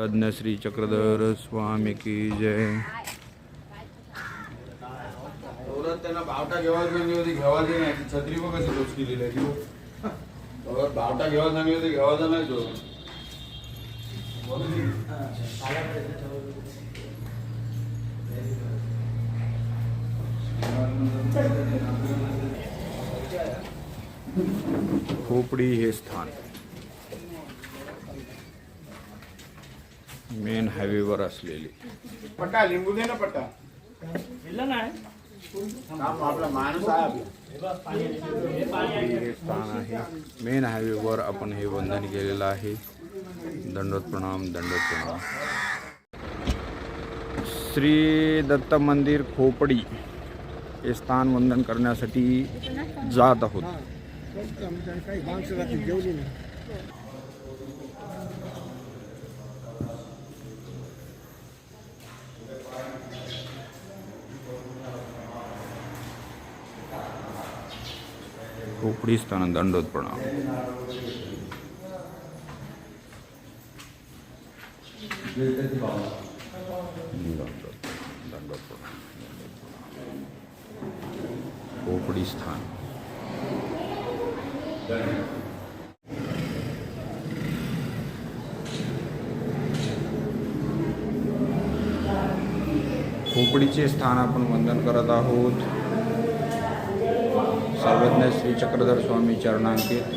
श्री चक्रधर स्वामी की जय। त्यांना बावटा घेवा सांगली होती घेवा दे नाही छत्री बघ कशी गोष्ट केलेली आहे. बावटा घेवा सांगली होती घेवाचा नाही तो. खोपडी हे स्थान. मेन हायवेवर असलेले. पट्टा लिंबू दे ना पट्टा काम आपला माणूस आहे आपला. हे स्थान आहे. मेन हायवेवर आपण हे वंदन केलेलं आहे. दंडोत प्रणाम दंडोत प्रणाम. श्री दत्त मंदिर खोपडी हे स्थान वंदन करण्यासाठी जात आहोत. खोपडी स्थान दंडोत प्रणाम। खोपडी स्थान। खोपडीचे स्थान आपण वंदन करत आहोत। सर्वज्ञ श्री चक्रधर स्वामी चरणांकित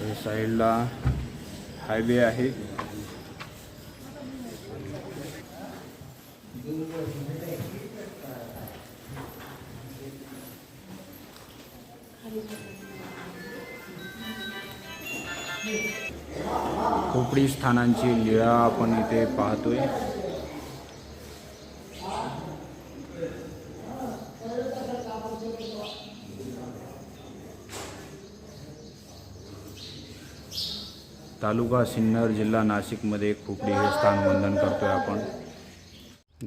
हे साईडला हायवे आहे. खोपडी स्थानांची लीळा आपण इथे पाहतोय. तालुका सिन्नर जिल्हा नाशिकमध्ये खोपडी हे स्थान वंदन आहे आपण.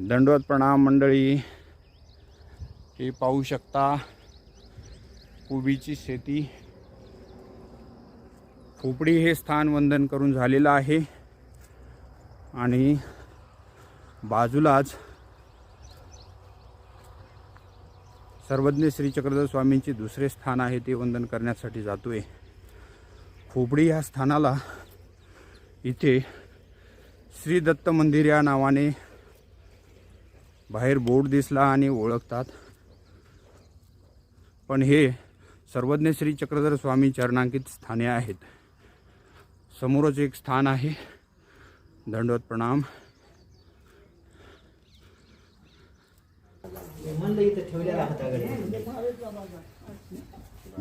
दंडवत प्रणाम मंडळी. हे पाहू शकता कोबीची शेती. खोपडी हे स्थान वंदन करून झालेलं आहे. आणि बाजूलाच सर्वज्ञ श्री चक्रधर स्वामींचे दुसरे स्थान आहे ते वंदन करण्यासाठी जातोय. खोपडी या स्थानाला इथे श्री दत्त मंदिर या नावाने बाहेर बोर्ड दिसला आणि ओळखतात. पण हे सर्वज्ञ श्री चक्रधर स्वामी चरणांकित स्थाने आहेत. समोरच एक स्थान आहे. दंडवत प्रणाम.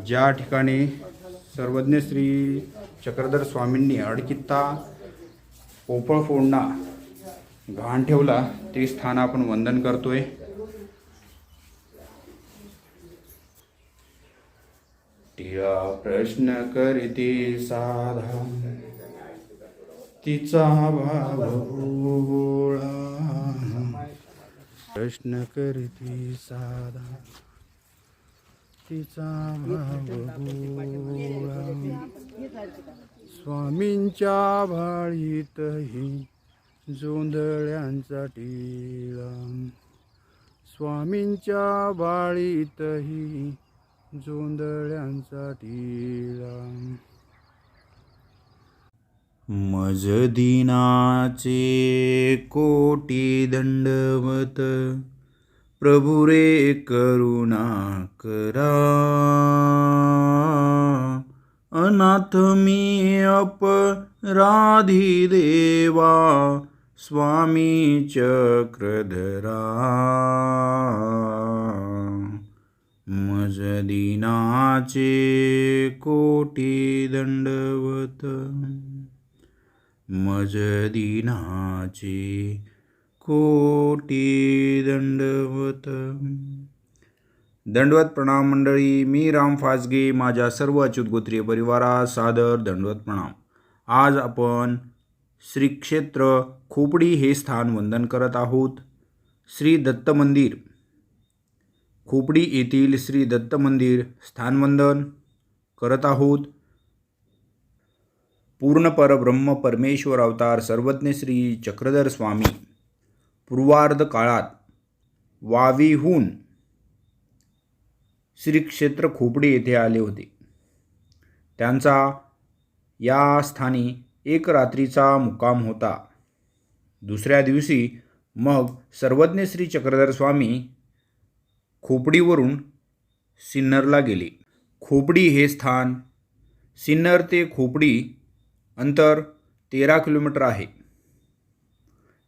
ज्या ठिकाणी सर्वज्ञ श्री चक्रधर स्वामींनी अडकित्ता पोपळ फोडणा. घाण ठेवला ते स्थान आपण वंदन करतोय. तिला प्रश्न करीती साधा. तिचा भाव भोळा प्रश्न करीती साधा. तिचा भाव भोळा स्वामींच्या भाळीतही जोंधळ्यांचा टिळम स्वामींच्या बाळीतही जोंधळ्यांचा टिळा. मजदिनाचे कोटी दंडवत प्रभु रे करुणा करा. अनाथ मी अपराधी देवा स्वामी चक्रधरा मज दिनाचे कोटी दंडवत मज दिनाचे कोटी दंडवत. दंडवत प्रणाम मंडळी मी राम फासगे माझ्या सर्व अच्युत गोत्रीय परिवारास सादर दंडवत प्रणाम. आज आपण श्री क्षेत्र खोपडी हे स्थान वंदन करत आहोत. श्री दत्त मंदिर. खोपडी येथील श्री दत्त मंदिर स्थानवंदन करत आहोत. पूर्ण परब्रह्म परमेश्वर अवतार सर्वज्ञ श्री चक्रधर स्वामी. पूर्वार्ध काळात वावीहून श्री क्षेत्र खोपडी येथे आले होते. त्यांचा या स्थानी एक रात्रीचा मुक्काम होता. दुसऱ्या दिवशी मग सर्वज्ञ श्री चक्रधर स्वामी खोपडीवरून सिन्नरला गेले. खोपडी हे स्थान सिन्नर ते खोपडी अंतर तेरा किलोमीटर आहे.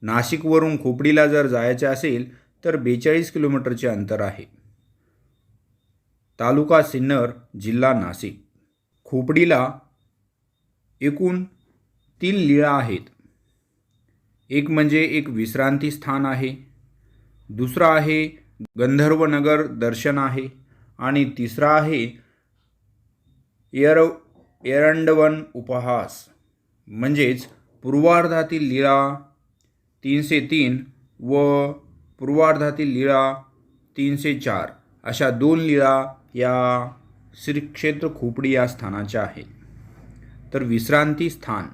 नाशिकवरून खोपडीला जर जायचे असेल तर बेचाळीस किलोमीटरचे अंतर आहे. तालुका सिन्नर जिल्हा नाशिक. खोपडीला एकूण तीन लीळा आहेत. एक म्हणजे एक विश्रांती स्थान आहे. दुसरा आहे गंधर्वनगर दर्शन आहे. आणि तिसरा आहे एर एरंडवन उपहास. म्हणजेच पूर्वार्धातील लीळा तीनशे तीन व पूर्वार्धातील लीळा तीनशे चार अशा दोन लीळा या श्री क्षेत्र खोपडी या स्थानाच्या आहेत तर विश्रांती स्थान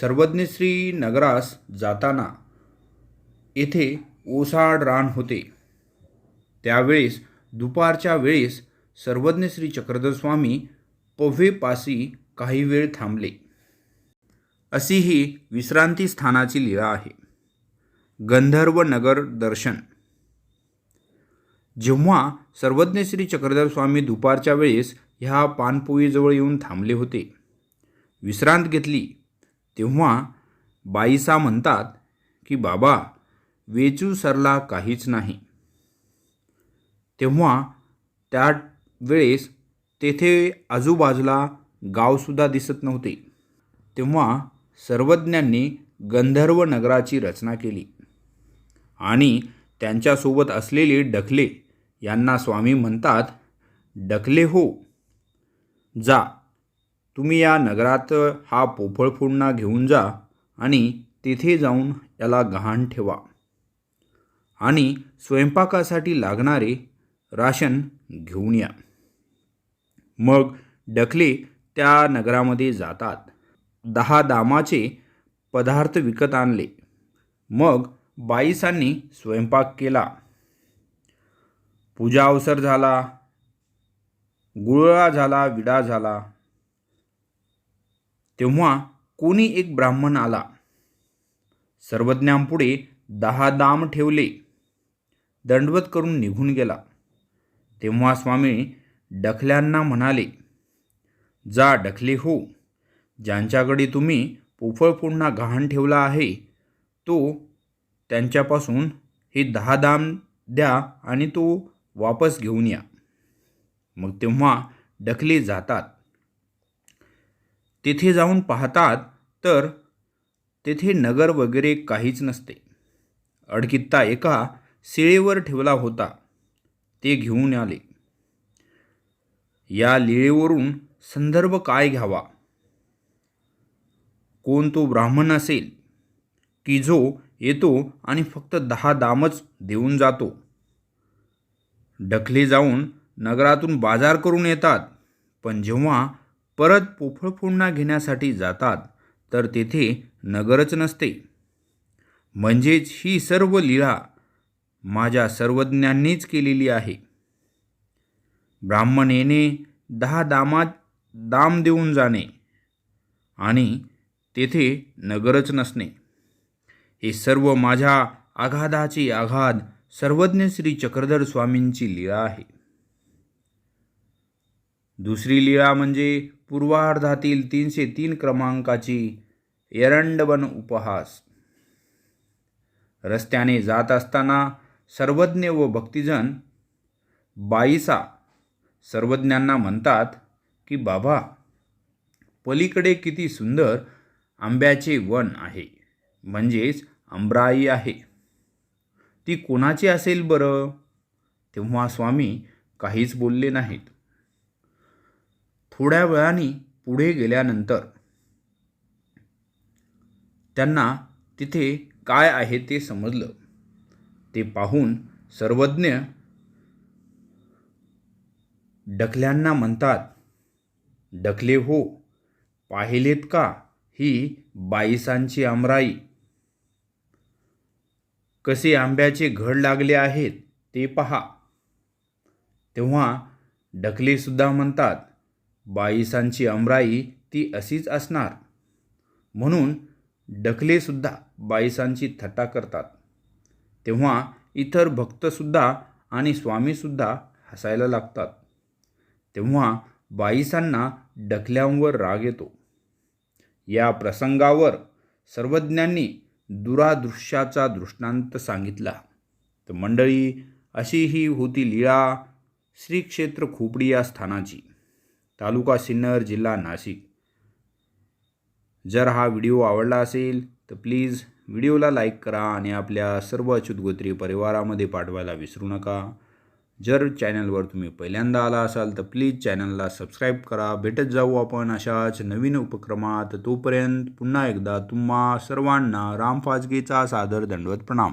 सर्वज्ञश्री नगरास जाताना येथे ओसाड रान होते. त्यावेळेस दुपारच्या वेळेस सर्वज्ञ श्री चक्रधर पव्हेपासी काही वेळ थांबले. अशी ही विश्रांती स्थानाची लीळा आहे. गंधर्व नगर दर्शन जेव्हा सर्वज्ञ श्री चक्रधर स्वामी दुपारच्या वेळेस ह्या पानपोईजवळ येऊन थांबले होते विश्रांत घेतली तेव्हा बाईसा म्हणतात की बाबा वेचू सरला काहीच नाही. तेव्हा त्या वेळेस तेथे आजूबाजूला गावसुद्धा दिसत नव्हते. तेव्हा सर्वज्ञांनी गंधर्व नगराची रचना केली आणि त्यांच्यासोबत असलेले डखले यांना स्वामी म्हणतात डकले हो. जा. तुम्ही या नगरात हा पोफळ घेऊन जा आणि तेथे जाऊन याला गहाण ठेवा. आणि स्वयंपाकासाठी लागणारे राशन घेऊन या. मग डकले त्या नगरामध्ये जातात. दहा दामाचे पदार्थ विकत आणले. मग बाईसांनी स्वयंपाक केला. पूजा अवसर झाला गुळळा झाला विडा झाला. तेव्हा कोणी एक ब्राह्मण आला. सर्वज्ञांपुढे दहा दाम ठेवले. दंडवत करून निघून गेला. तेव्हा स्वामी डखल्यांना म्हणाले जा डखले हो. ज्यांच्याकडे तुम्ही पोफळ पुन्हा गहाण ठेवला आहे तो त्यांच्यापासून हे दहा दाम द्या आणि तो वापस घेऊन या. मग तेव्हा डखले जातात. तेथे जाऊन पाहतात तर तेथे नगर वगैरे काहीच नसते. अडकित्ता एका शिळेवर ठेवला होता. ते घेऊन आले. या लिळेवरून संदर्भ काय घ्यावा? कोण तो ब्राह्मण असेल? की जो येतो आणि फक्त दहा दामच देऊन जातो? डखले जाऊन नगरातून बाजार करून येतात. पण जेव्हा परत पोफळफोडणा घेण्यासाठी जातात तर तेथे नगरच नसते. म्हणजेच ही सर्व लीळा माझ्या सर्वज्ञांनीच केलेली आहे. ब्राह्मण येणे दहा दामात दाम देऊन जाणे आणि तेथे नगरच नसणे. हे सर्व माझ्या आघादाचे आघाद सर्वज्ञ श्री चक्रधर स्वामींची लीळा आहे. दुसरी लीळा म्हणजे पूर्वार्धातील तीनशे तीन क्रमांकाची एरंडवन उपहास. रस्त्याने जात असताना सर्वज्ञ व भक्तिजन बाईसा सर्वज्ञांना म्हणतात की बाबा पलीकडे किती सुंदर आंब्याचे वन आहे. म्हणजेच आंब्राई आहे. ती कोणाची असेल बरं? तेव्हा स्वामी काहीच बोलले नाहीत. थोड्या वेळाने पुढे गेल्यानंतर त्यांना तिथे काय आहे ते समजलं. ते पाहून सर्वज्ञ डकल्यांना म्हणतात डकले हो पाहिलेत का ही बाईसांची आमराई कसे आंब्याचे घड लागले आहेत ते पहा. तेव्हा डकलेसुद्धा म्हणतात बाईसांची अमराई ती अशीच असणार. म्हणून डकलेसुद्धा बाईसांची थट्टा करतात. तेव्हा इतर भक्तसुद्धा आणि स्वामीसुद्धा हसायला लागतात. तेव्हा बाईसांना डकल्यांवर राग येतो. या प्रसंगावर सर्वज्ञांनी दुरादृश्याचा दृष्टांत सांगितला. तर मंडळी अशी ही होती लीळा श्रीक्षेत्र खोपडी या स्थानाची. तालुका सिन्नर जिल्हा नाशिक. जर हा व्हिडिओ आवडला असेल तर प्लीज व्हिडिओला लाईक करा आणि आपल्या सर्व अच्युत गोत्री परिवारामध्ये पाठवायला विसरू नका. जर चॅनलवर तुम्ही पहिल्यांदा आला असाल तर प्लीज चॅनलला सबस्क्राईब करा. भेटत जाऊ आपण अशाच नवीन उपक्रमात. तोपर्यंत पुन्हा एकदा तुम्हा सर्वांना रामफाजगीचा सादर दंडवत प्रणाम.